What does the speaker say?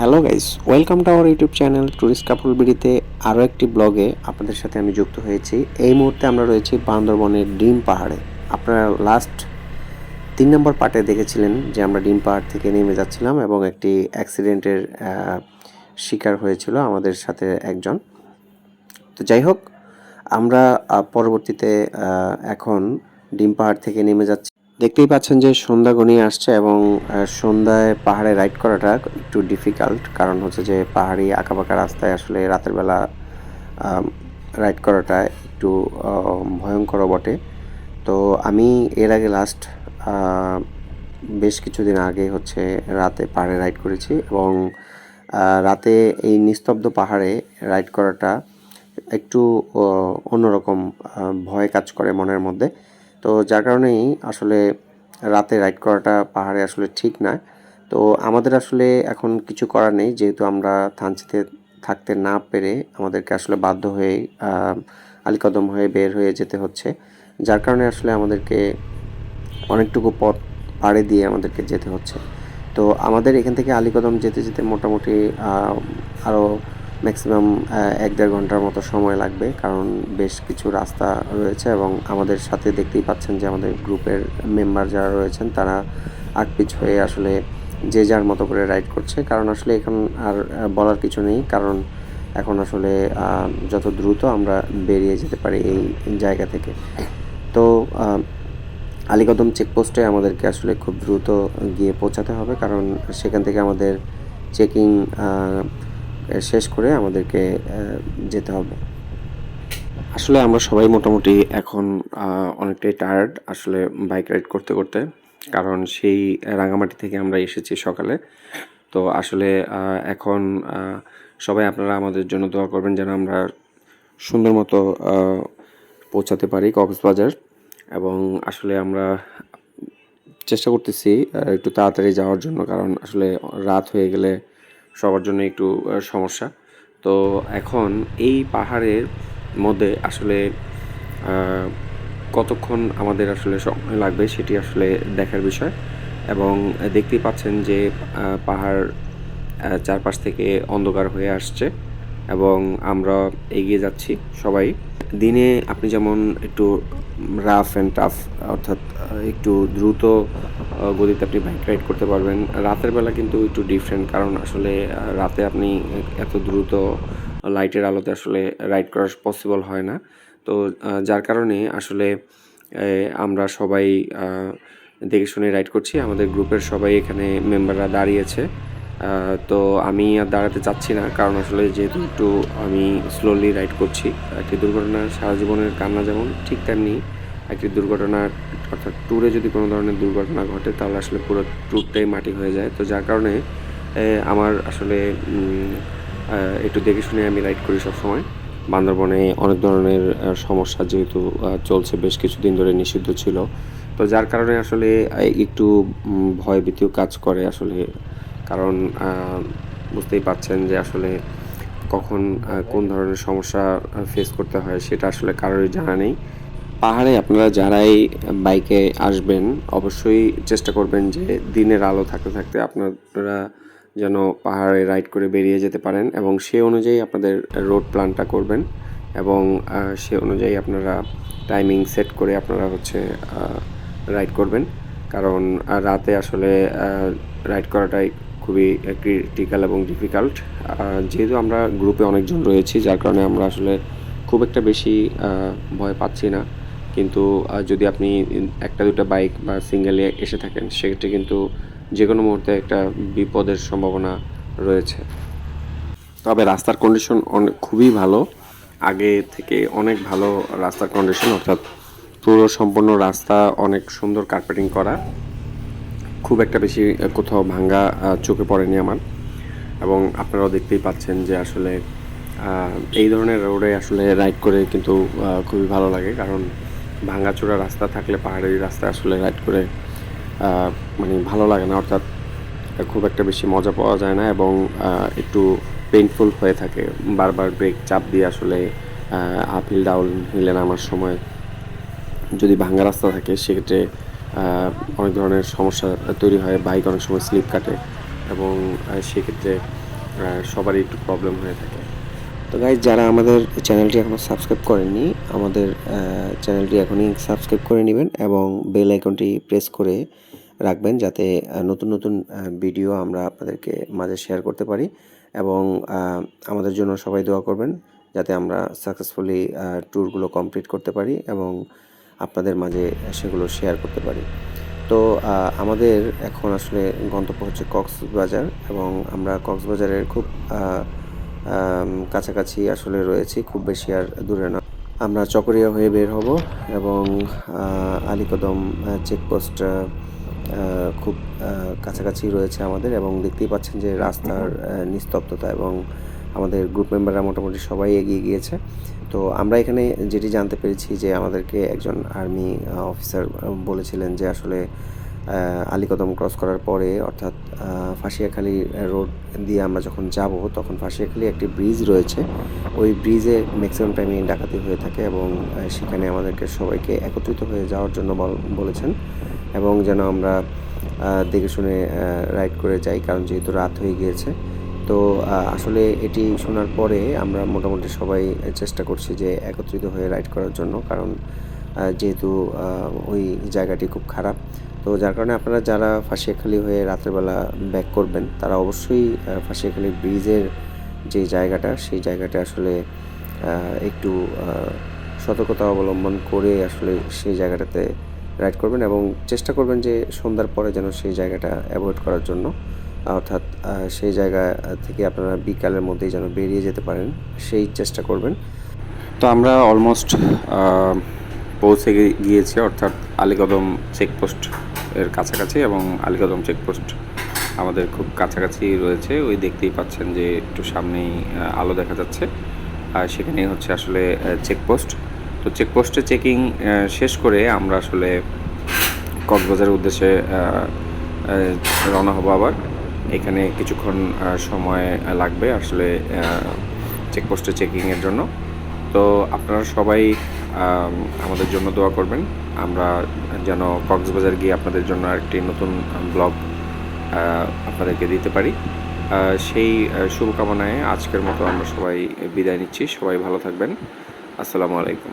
Hello guys welcome to our YouTube channel tourist couple বিডিতে আরও একটি ব্লগে আপনাদের সাথে আমি যুক্ত হয়েছি। এই মুহূর্তে আমরা রয়েছি বান্দরবনের ডিম পাহাড়ে। আপনারা লাস্ট তিন নম্বর পার্টে দেখেছিলেন যে আমরা ডিম পাহাড় থেকে নেমে যাচ্ছিলাম এবং একটি অ্যাক্সিডেন্টের শিকার হয়েছিল আমাদের সাথে একজন। তো যাই হোক, আমরা পরবর্তীতে এখন ডিম পাহাড় থেকে নেমে যাচ্ছি। দেখতেই পাচ্ছেন যে সন্ধ্যা ঘনিয়ে আসছে এবং সন্ধ্যায় পাহাড়ে রাইড করাটা একটু ডিফিকাল্ট কারণ হচ্ছে যে পাহাড়ি আঁকাবাঁকা রাস্তায় আসলে রাতের বেলা রাইড করাটা একটু ভয়ঙ্কর বটে। তো আমি এর আগে লাস্ট বেশ কিছুদিন আগে হচ্ছে রাতে পাহাড়ে রাইড করেছি এবং রাতে এই নিস্তব্ধ পাহাড়ে রাইড করাটা একটু অন্যরকম ভয় কাজ করে মনের মধ্যে। তো যার কারণেই আসলে রাতে রাইড করাটা পাহাড়ে আসলে ঠিক না। তো আমাদের আসলে এখন কিছু করার নেই, যেহেতু আমরা থানচিতে থাকতে না পেরে আমাদেরকে আসলে বাধ্য হয়ে আলিকদম হয়ে বের হয়ে যেতে হচ্ছে। যার কারণে আসলে আমাদেরকে অনেকটুকু পথ পাড়ে দিয়ে আমাদেরকে যেতে হচ্ছে। তো আমাদের এখান থেকে আলিকদম যেতে যেতে মোটামুটি আরও ম্যাক্সিমাম এক দেড় ঘণ্টার মতো সময় লাগবে, কারণ বেশ কিছু রাস্তা রয়েছে এবং আমাদের সাথে দেখতেই পাচ্ছেন যে আমাদের গ্রুপের মেম্বার যারা রয়েছেন, তারা আগপিছ হয়ে আসলে যে যার মতো করে রাইড করছে। কারণ আসলে এখন আর বলার কিছু নেই, কারণ এখন আসলে যত দ্রুত আমরা বেরিয়ে যেতে পারি এই জায়গা থেকে। তো আলীকদম চেকপোস্টে আমাদেরকে আসলে খুব দ্রুত গিয়ে পৌঁছাতে হবে, কারণ সেখান থেকে আমাদের চেকিং শেষ করে আমাদেরকে যেতে হবে। আসলে আমরা সবাই মোটামুটি এখন অনেকটাই টায়ার্ড আসলে বাইক রাইড করতে করতে, কারণ সেই রাঙামাটি থেকে আমরা এসেছি সকালে। তো আসলে এখন সবাই আপনারা আমাদের জন্য দোয়া করবেন যেন আমরা সুন্দর মতো পৌঁছাতে পারি কক্সবাজার। এবং আসলে আমরা চেষ্টা করতেছি একটু তাড়াতাড়ি যাওয়ার জন্য, কারণ আসলে রাত হয়ে গেলে সবার জন্য একটু সমস্যা। তো এখন এই পাহাড়ের মধ্যে আসলে কতক্ষণ আমাদের আসলে সময় লাগবে সেটি আসলে দেখার বিষয়। এবং দেখতেই পাচ্ছেন যে পাহাড় চারপাশ থেকে অন্ধকার হয়ে আসছে এবং আমরা এগিয়ে যাচ্ছি সবাই। দিনে আপনি যেমন একটু রাফ অ্যান্ড টাফ অর্থাৎ একটু দ্রুত গতিতে আপনি বাইক রাইড করতে পারবেন। রাতের বেলা কিন্তু একটু ডিফারেন্ট কারণ আসলে রাতে আপনি এত দ্রুত লাইটের আলোতে আসলে রাইড করা পসিবল হয় না। তো যার কারণে আসলে আমরা সবাই দেখে শুনে রাইড করছি। আমাদের গ্রুপের সবাই এখানে মেম্বাররা দাঁড়িয়েছে। তো আমি আর দাঁড়াতে চাচ্ছি না, কারণ আসলে যেহেতু একটু আমি স্লোলি রাইড করছি, একটি দুর্ঘটনা, সারা জীবনের কান্না যেমন, ঠিক তেমনি একটি দুর্ঘটনা, অর্থাৎ ট্যুরে যদি কোনো ধরনের দুর্ঘটনা ঘটে, তাহলে আসলে পুরো ট্যুরটাই মাটি হয়ে যায়। তো যার কারণে আমার আসলে একটু দেখে শুনে আমি রাইড করি সবসময়। বান্দরবনে অনেক ধরনের সমস্যা যেহেতু চলছে, বেশ কিছুদিন ধরে নিষিদ্ধ ছিল। তো যার কারণে আসলে একটু ভয় ভীতিও কাজ করে আসলে। কারণ বুঝতেই পাচ্ছেন যে আসলে কখন কোন ধরনের সমস্যা ফেস করতে হয়, সেটা আসলে কারোরই জানা নেই। পাহাড়ে আপনারা যারাই বাইকে আসবেন, অবশ্যই চেষ্টা করবেন যে দিনের আলো থাকতে থাকতে আপনারা যেন পাহাড়ে রাইড করে বেরিয়ে যেতে পারেন এবং সে অনুযায়ী আপনাদের রোড প্ল্যানটা করবেন এবং সে অনুযায়ী আপনারা টাইমিং সেট করে আপনারা হচ্ছে রাইড করবেন। কারণ রাতে আসলে রাইড করাটাই খুবই ক্রিটিক্যাল এবং ডিফিকাল্ট। যেহেতু আমরা গ্রুপে অনেকজন রয়েছি, যার কারণে আমরা আসলে খুব একটা বেশি ভয় পাচ্ছি না। কিন্তু যদি আপনি একটা দুটো বাইক বা সিঙ্গেলে এসে থাকেন, সেক্ষেত্রে কিন্তু যে কোনো মুহূর্তে একটা বিপদের সম্ভাবনা রয়েছে। তবে রাস্তার কন্ডিশন অনেক খুবই ভালো। আগে থেকে অনেক ভালো রাস্তার কন্ডিশন অর্থাৎ পুরো সম্পূর্ণ রাস্তা অনেক সুন্দর কার্পেটিং করা। খুব একটা বেশি কোথাও ভাঙ্গা চোখে পড়েনি আমার। এবং আপনারাও দেখতেই পাচ্ছেন যে আসলে এই ধরনের রোডে আসলে রাইড করে কিন্তু খুবই ভালো লাগে। কারণ ভাঙাচোরা রাস্তা থাকলে পাহাড়ি রাস্তা আসলে রাইড করে মানে ভালো লাগে না। অর্থাৎ খুব একটা বেশি মজা পাওয়া যায় না এবং একটু পেইনফুল হয়ে থাকে। বারবার ব্রেক চাপ দিয়ে আসলে আপ হিল ডাউন হিলে নামার সময় যদি ভাঙা রাস্তা থাকে, সেক্ষেত্রে অনেক ধরনের সমস্যা তৈরি হয়। বাইক অনেক সময় স্লিপ কাটে এবং সেক্ষেত্রে সবারই একটু প্রবলেম হয়ে থাকে। তো গাইজ যারা আমাদের চ্যানেলটি এখনও সাবস্ক্রাইব করেননি, আমাদের চ্যানেলটি এখনই সাবস্ক্রাইব করে নেবেন এবং বেল আইকনটি প্রেস করে রাখবেন যাতে নতুন নতুন ভিডিও আমরা আপনাদেরকে মাঝে শেয়ার করতে পারি এবং আমাদের জন্য সবাই দোয়া করবেন যাতে আমরা সাকসেসফুলি ট্যুরগুলো কমপ্লিট করতে পারি এবং আপনাদের মাঝে সেগুলো শেয়ার করতে পারি। তো আমাদের এখন আসলে গন্তব্য হচ্ছে কক্সবাজার এবং আমরা কক্সবাজারের খুব কাছাকাছি আসলে রয়েছি, খুব বেশি আর দূরে না আমরা চকরিয়া হয়ে বের হব এবং আলীকদম চেকপোস্ট খুব কাছাকাছি রয়েছে আমাদের এবং দেখতেই পাচ্ছেন যে রাস্তার নিস্তব্ধতা এবং আমাদের গ্রুপ মেম্বাররা মোটামুটি সবাই এগিয়ে গিয়েছে। তো আমরা এখানে যেটি জানতে পেরেছি যে আমাদেরকে একজন আর্মি অফিসার বলেছিলেন যে আসলে আলীকদম ক্রস করার পরে, অর্থাৎ ফাঁসিয়াখালী রোড দিয়ে আমরা যখন যাব, তখন ফাঁসিয়াখালী একটি ব্রিজ রয়েছে। ওই ব্রিজে ম্যাক্সিমাম টাইমে ডাকাতি হয়ে থাকে এবং সেখানে আমাদেরকে সবাইকে একত্রিত হয়ে যাওয়ার জন্য বল- বলেছেন এবং যেন আমরা দেখে শুনে রাইড করে যাই, কারণ যেহেতু রাত হয়ে গিয়েছে। তো আসলে এটি শোনার পরে আমরা মোটামুটি সবাই চেষ্টা করছি যে একত্রিত হয়ে রাইড করার জন্য, কারণ যেহেতু ওই জায়গাটি খুব খারাপ। তো যার কারণে আপনারা যারা ফাঁসিয়াখালী হয়ে রাত্রেবেলা ব্যাক করবেন, তারা অবশ্যই ফাঁসিয়াখালী ব্রিজের যে জায়গাটা, সেই জায়গাটা আসলে একটু সতর্কতা অবলম্বন করে আসলে সেই জায়গাটাতে রাইড করবেন এবং চেষ্টা করবেন যে সন্ধ্যার পরে যেন সেই জায়গাটা অ্যাভয়েড করার জন্য। অর্থাৎ সেই জায়গা থেকে আপনারা বিকালের মধ্যেই যেন বেরিয়ে যেতে পারেন, সেই চেষ্টা করবেন। তো আমরা অলমোস্ট পৌঁছে গিয়েছি, অর্থাৎ আলীকদম চেকপোস্ট এর কাছাকাছি এবং আলীকদম চেকপোস্ট আমাদের খুব কাছাকাছি রয়েছে। ওই দেখতেই পাচ্ছেন যে একটু সামনেই আলো দেখা যাচ্ছে। আর সেখানেই হচ্ছে আসলে চেকপোস্ট তো চেকপোস্টে চেকিং শেষ করে আমরা আসলে কক্সবাজারের উদ্দেশ্যে রওনা হব আবার। এখানে কিছুক্ষণ সময় লাগবে আসলে চেকপোস্টে চেকিংয়ের জন্য। তো আপনারা সবাই আমাদের জন্য দোয়া করবেন। আমরা যেন কক্সবাজার গিয়ে আপনাদের জন্য একটি নতুন ব্লগ আপনাদেরকে দিতে পারি। সেই শুভকামনায় আজকের মতো আমরা সবাই বিদায় নিচ্ছি। সবাই ভালো থাকবেন। আসসালামু আলাইকুম।